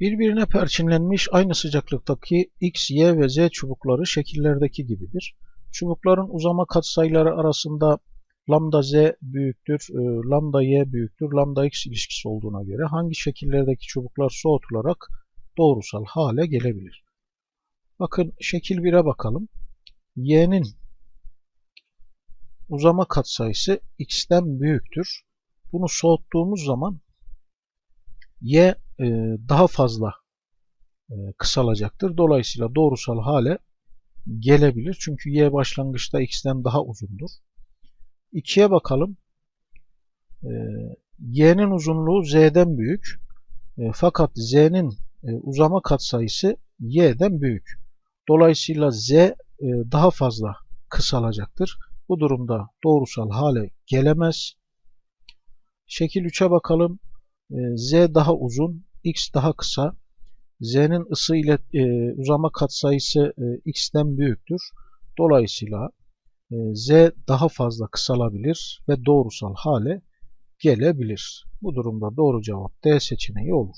Birbirine perçinlenmiş aynı sıcaklıktaki x, y ve z çubukları şekillerdeki gibidir. Çubukların uzama katsayıları arasında lambda z büyüktür, e, lambda y büyüktür, lambda x ilişkisi olduğuna göre hangi şekillerdeki çubuklar soğutularak doğrusal hale gelebilir? Bakın şekil 1'e bakalım. y'nin uzama katsayısı x'ten büyüktür. Bunu soğuttuğumuz zaman y e, daha fazla e, kısalacaktır. Dolayısıyla doğrusal hale gelebilir. Çünkü y başlangıçta x'ten daha uzundur. 2'ye bakalım. E, y'nin uzunluğu z'den büyük. Fakat z'nin uzama katsayısı y'den büyük. Dolayısıyla z daha fazla kısalacaktır. Bu durumda doğrusal hale gelemez. Şekil 3'e bakalım. Z daha uzun, X daha kısa. Z'nin ısı ile e, uzama katsayısı e, X'ten büyüktür. Dolayısıyla e, Z daha fazla kısalabilir ve doğrusal hale gelebilir. Bu durumda doğru cevap D seçeneği olur.